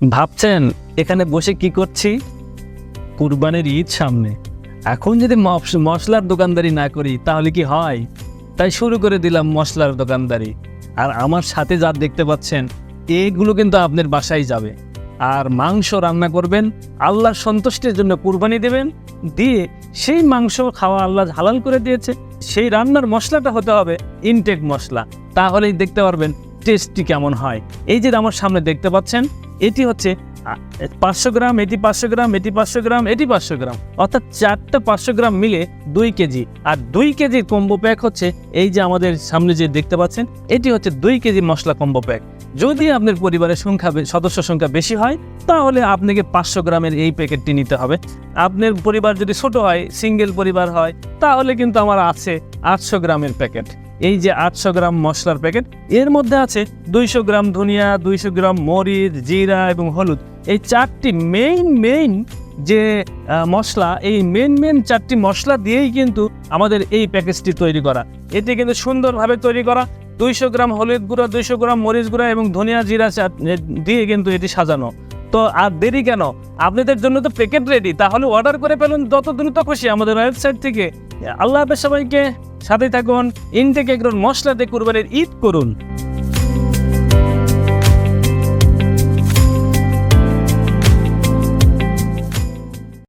ভাবছেন, এখানে বসে কি করছি? কুরবানির ঈদ সামনে। এখন যদি মশলার দোকানদারি না করি, তাহলে কি হয়? তাই শুরু করে দিলাম মশলার দোকানদারি। আর আমার সাথে যা দেখতে পাচ্ছেন, এগুলো কিন্তু আপনার বাসায় যাবে। আর মাংস রান্না করবেন, আল্লাহর সন্তুষ্টির জন্য কুরবানি দেবেন, দিয়ে সেই মাংস খাওয়া আল্লাহ হালাল করে দিয়েছে। সেই রান্নার মশলাটা হতে হবে ইনটেক মশলা। তাহলেই দেখতে পারবেন টেস্টটি কেমন হয়? এই যে আমার সামনে দেখতে পাচ্ছেন, এটি হচ্ছে পাঁচশো গ্রাম, এটি পাঁচশো গ্রাম, এটি পাঁচশো গ্রাম, এটি পাঁচশো গ্রাম। অর্থাৎ চারটা পাঁচশো গ্রাম মিলে দুই কেজি। আর দুই কেজির কম্বো প্যাক হচ্ছে এই যে আমাদের সামনে যে দেখতে পাচ্ছেন, এটি হচ্ছে দুই কেজি মশলা কম্বো প্যাক যদি আপনার পরিবারের সংখ্যা সদস্য সংখ্যা বেশি হয়, তাহলে আপনাকে পাঁচশো গ্রামের এই প্যাকেটটি নিতে হবে। আপনার পরিবার যদি ছোট হয় সিঙ্গেল পরিবার হয়, তাহলে কিন্তু আমার আছে আটশো গ্রামের প্যাকেট এই যে আটশো গ্রাম মশলার প্যাকেট, এর মধ্যে আছে দুইশো গ্রাম ধনিয়া, দুইশো গ্রাম মরিচ, জিরা এবং হলুদ। এই চারটি মেইন মেইন যে মশলা, এই মেন মেন চারটি মশলা দিয়েই কিন্তু আমাদের এই প্যাকেজটি তৈরি করা। এটি কিন্তু সুন্দরভাবে তৈরি করা। দুইশো গ্রাম হলুদ গুঁড়া, দুইশো গ্রাম মরিচ গুঁড়া এবং ধনিয়া, জিরা দিয়ে কিন্তু এটি সাজানো। তো আর দেরি কেন? আপনাদের জন্য তো প্যাকেট রেডি তাহলে অর্ডার করে ফেলুন যত দ্রুত খুশি। আমাদের ওয়েবসাইট থেকে আল্লাহ হাফেজ সবাইকে সাথে থাকুন। ইনটেক একজন মশলাতে কুরবানির ঈদ করুন।